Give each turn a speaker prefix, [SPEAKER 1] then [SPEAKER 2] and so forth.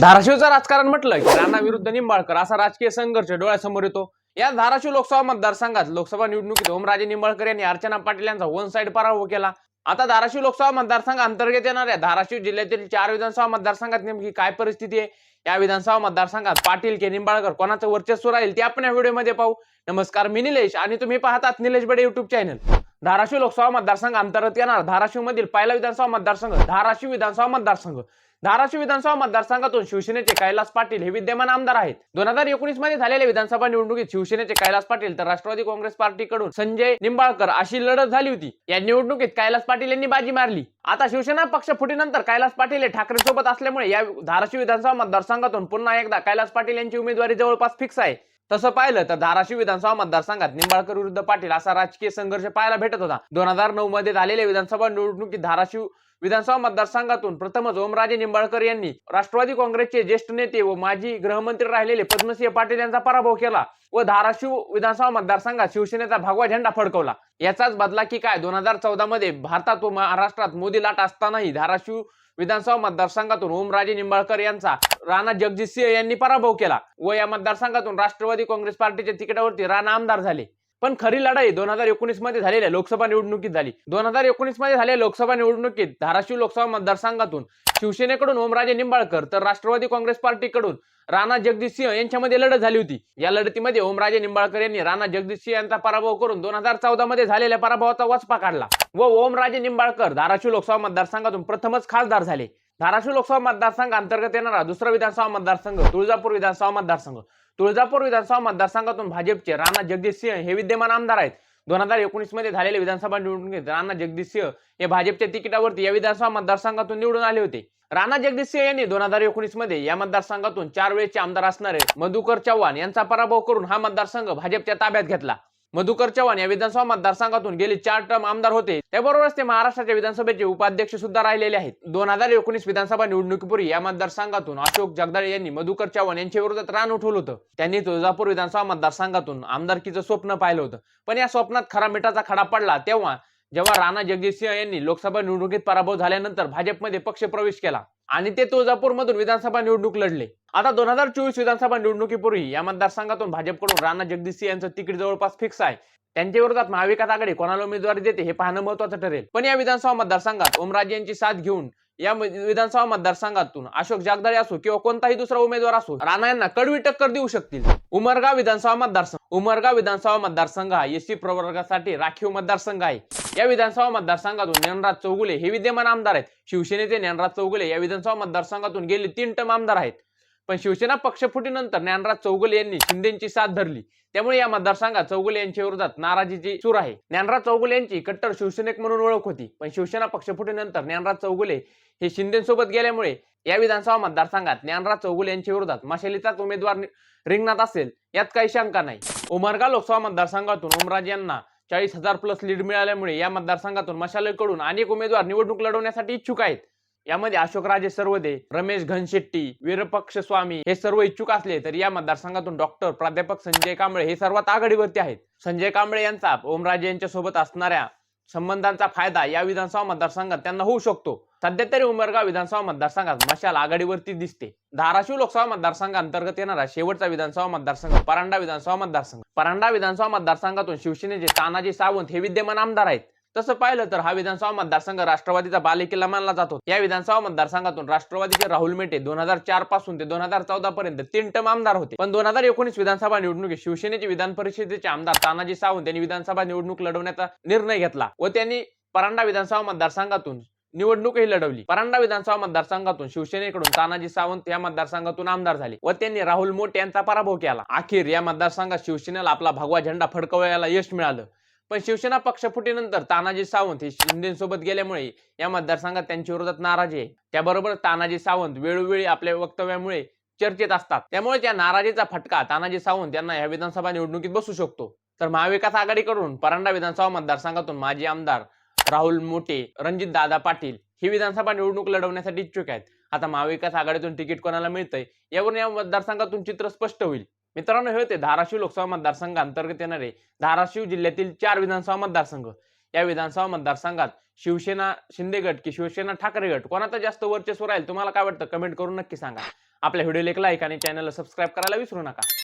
[SPEAKER 1] धाराशिवचं राजकारण म्हटलं की राणा विरुद्ध निंबाळकर असा राजकीय संघर्ष डोळ्यासमोर येतो. या धाराशिव लोकसभा मतदारसंघात लोकसभा निवडणुकीत ओमराजे निंबाळकर यांनी अर्चना पाटील यांचा वन साइड पराभव केला. आता धाराशिव लोकसभा मतदारसंघ अंतर्गत येणाऱ्या धाराशिव जिल्ह्यातील चार विधानसभा मतदारसंघात नेमकी काय परिस्थिती आहे? या विधानसभा मतदारसंघात पाटील के निंबाळकर कोणाचं वर्चस्व राहील ते आपण या व्हिडिओमध्ये पाहू. नमस्कार मी निलेश आणि तुम्ही पाहतात निलेश बडे युट्यूब चॅनल धाराशिव लोकसभा मतदारसंघ अंतर्गत येणार. धाराशिव मधील पहिला विधानसभा मतदारसंघ धाराशिव विधानसभा मतदारसंघ. धाराशिव विधानसभा मतदारसंघातून शिवसेनेचे कैलास पाटील हे विद्यमान आमदार आहेत. दोन हजार एकोणीसमध्ये झालेल्या विधानसभा निवडणुकीत शिवसेनेचे कैलास पाटील तर राष्ट्रवादी काँग्रेस पार्टीकडून संजय निंबाळकर अशी लढत झाली होती. या निवडणुकीत कैलास पाटील यांनी बाजी मारली. आता शिवसेना पक्ष फुटीनंतर कैलास पाटील हे ठाकरे सोबत असल्यामुळे या धाराशिव विधानसभा मतदारसंघातून पुन्हा एकदा कैलास पाटील यांची उमेदवारी जवळपास फिक्स आहे. तसं पाहिलं तर धाराशिव विधानसभा मतदारसंघात निंबाळकर विरुद्ध पाटील असा राजकीय संघर्ष पाहायला भेटत होता. दोन हजार नऊ मध्ये झालेल्या विधानसभा निवडणुकीत धाराशिव विधानसभा मतदारसंघातून प्रथमच ओमराजे निंबाळकर यांनी राष्ट्रवादी काँग्रेसचे ज्येष्ठ नेते व माजी गृहमंत्री राहिलेले पद्मसिंह पाटील यांचा पराभव केला व धाराशिव विधानसभा मतदारसंघात शिवसेनेचा भगवा झेंडा फडकवला. याचाच बदला की काय? दोन हजार चौदा मध्ये भारतात व महाराष्ट्रात मोदी लाट असतानाही धाराशिव विधानसभा मतदारसंघातून ओमराजे निंबाळकर यांचा राणा जगजितसिंह यांनी पराभव केला व या मतदारसंघातून राष्ट्रवादी काँग्रेस पार्टीच्या तिकिटावरती राणा आमदार झाले. पण खरी लढाई दोन हजार एकोणीसमध्ये झालेल्या लोकसभा निवडणुकीत झाली. दोन हजार एकोणीसमध्ये झालेल्या लोकसभा निवडणुकीत धाराशिव लोकसभा मतदारसंघातून शिवसेनेकडून ओमराजे निंबाळकर तर राष्ट्रवादी काँग्रेस पार्टीकडून राणा जगदीशसिंह यांच्यामध्ये लढत झाली होती. या लढतीमध्ये ओमराजे निंबाळकर यांनी राणा जगदीशसिंह यांचा पराभव करून दोन हजार चौदा मध्ये झालेल्या पराभवाचा वचपा काढला. व ओमराजे निंबाळकर धाराशिव लोकसभा मतदारसंघातून प्रथमच खासदार झाले. धाराशिव लोकसभा मतदारसंघ अंतर्गत येणारा दुसरा विधानसभा मतदारसंघ तुळजापूर विधानसभा मतदारसंघ. तुळजापूर विधानसभा मतदारसंघातून भाजपचे राणा जगदीश सिंह हे विद्यमान आमदार आहेत. दोन हजार एकोणीसमध्ये झालेल्या विधानसभा निवडणुकीत राणा जगदीशसिंह हे भाजपच्या तिकिटावरती या विधानसभा मतदारसंघातून निवडून आले होते. राणा जगदीश सिंह यांनी दोन हजार एकोणीसमध्ये या मतदारसंघातून चार वेळेचे आमदार असणारे मधुकर चव्हाण यांचा पराभव करून हा मतदारसंघ भाजपच्या ताब्यात घेतला. मधुकर चव्हाण या विधानसभा मतदारसंघातून गेले चार टर्म आमदार होते. त्याबरोबरच ते महाराष्ट्राच्या विधानसभेचे उपाध्यक्ष सुद्धा राहिलेले आहेत. दोन हजार एकोणीस विधानसभा निवडणुकीपूर्वी या मतदारसंघातून अशोक जगदाळे यांनी मधुकर चव्हाण यांच्या विरोधात रान उठवलं होतं. त्यांनी तुळजापूर विधानसभा मतदारसंघातून आमदारकीचं स्वप्न पाहिलं होतं. पण या स्वप्नात खरा मिठाचा खडा पडला तेव्हा जेव्हा राणा जगजितसिंह यांनी लोकसभा निवडणुकीत पराभव झाल्यानंतर भाजपमध्ये पक्ष प्रवेश केला. आणि ते तुळजापूर मधून विधानसभा निवडणूक लढले. आता दोन हजार चोवीस विधानसभा निवडणुकीपूर्वी या मतदारसंघातून भाजपकडून राणा जगदीशसिंह यांचं तिकीट जवळपास फिक्स आहे. त्यांच्या विरोधात महाविकास आघाडी कोणाला उमेदवारी देते हे पाहणं महत्वाचं ठरेल. पण या विधानसभा मतदारसंघात ओमराजे यांची साथ घेऊन या विधानसभा मतदारसंघातून अशोक जागदारी असो किंवा कोणताही दुसरा उमेदवार असो राणा यांना कडवी टक्कर देऊ शकतील. उमरगाव विधानसभा मतदारसंघ उमरगाव विधानसभा मतदारसंघ हा एससी प्रवर्गासाठी राखीव मतदारसंघ आहे. या विधानसभा मतदारसंघातून ज्ञानराज चौगुले हे विद्यमान आमदार आहेत. शिवसेनेचे ज्ञानराज चौगुले या विधानसभा मतदारसंघातून गेले तीन टर्म आमदार आहेत. पण शिवसेना पक्षफुटीनंतर ज्ञानराज चौगुले यांनी शिंदेची साथ धरली. त्यामुळे या मतदारसंघात चौगुले यांच्या विरोधात नाराजीची सूर आहे. ज्ञानराज चौगुले यांची कट्टर शिवसेनेक म्हणून ओळख होती. पण शिवसेना पक्षफुटीनंतर ज्ञानराज चौगुले हे शिंदेसोबत गेल्यामुळे या विधानसभा मतदारसंघात ज्ञानराज चौगुले यांच्या विरोधात मशालीचाच उमेदवार रिंगणात असेल यात काही शंका नाही. उमरगा लोकसभा मतदारसंघातून ओमराज यांना चाळीस हजार प्लस लीड मिळाल्यामुळे या मतदारसंघातून मशालीकडून अनेक उमेदवार निवडणूक लढवण्यासाठी इच्छुक आहेत. यामध्ये अशोकराजे सर्वदे रमेश घनशेट्टी वीरपक्ष स्वामी हे सर्व इच्छुक असले तर या मतदारसंघातून डॉक्टर प्राध्यापक संजय कांबळे हे सर्वात आघाडीवरती आहेत. संजय कांबळे यांचा ओमराजे यांच्या सोबत असणाऱ्या संबंधांचा फायदा या विधानसभा मतदारसंघात त्यांना होऊ शकतो. सध्या तरी उमरगाव विधानसभा मतदारसंघात मशाल आघाडीवरती दिसते. धाराशिव लोकसभा मतदारसंघ अंतर्गत येणारा शेवटचा विधानसभा मतदारसंघ परांडा विधानसभा मतदारसंघ. परांडा विधानसभा मतदारसंघातून शिवसेनेचे तानाजी सावंत हे विद्यमान आमदार आहेत. तसं पाहिलं तर हा विधानसभा मतदारसंघ राष्ट्रवादीचा बालेकिल्ला मानला जातो या विधानसभा मतदारसंघातून राष्ट्रवादीचे राहुल मेटे दोन हजार चारपासून ते दोन हजार चौदा पर्यंत तीन टर्म आमदार होते. पण दोन हजार एकोणीस विधानसभा निवडणुकीत शिवसेनेचे विधान परिषदेचे आमदार तानाजी सावंत यांनी विधानसभा निवडणूक लढवण्याचा निर्णय घेतला व त्यांनी परांडा विधानसभा मतदारसंघातून निवडणूकही लढवली. परांडा विधानसभा मतदारसंघातून शिवसेनेकडून तानाजी सावंत या मतदारसंघातून आमदार झाले व त्यांनी राहुल मोट यांचा पराभव केला. अखेर या मतदारसंघात शिवसेनेला आपला भगवा झेंडा फडकवायला यश मिळालं. पण शिवसेना पक्षफुटीनंतर तानाजी सावंत हे शिंदेसोबत गेल्यामुळे या मतदारसंघात त्यांच्या विरोधात नाराजी आहे. त्याबरोबर तानाजी सावंत वेळोवेळी आपल्या वक्तव्यामुळे चर्चेत असतात. त्यामुळे त्या नाराजीचा फटका तानाजी सावंत यांना या विधानसभा निवडणुकीत बसू शकतो. तर महाविकास आघाडीकडून परांडा विधानसभा मतदारसंघातून माजी आमदार राहुल मोटे रणजित दादा पाटील ही विधानसभा निवडणूक लढवण्यासाठी इच्छुक आहेत. आता महाविकास आघाडीतून तिकीट कोणाला मिळतंय? यावरून या मतदारसंघातून चित्र स्पष्ट होईल. मित्रांनो हे होते धाराशिव लोकसभा मतदारसंघ अंतर्गत येणारे धाराशिव जिल्ह्यातील चार विधानसभा मतदारसंघ. या विधानसभा मतदारसंघात शिवसेना शिंदे गट की शिवसेना ठाकरे गट कोणाचं जास्त वर्चस्व राहील तुम्हाला काय वाटतं? कमेंट करून नक्की सांगा. आपल्या व्हिडिओला एक लाईक आणि चॅनलला सबस्क्राईब करायला विसरू नका.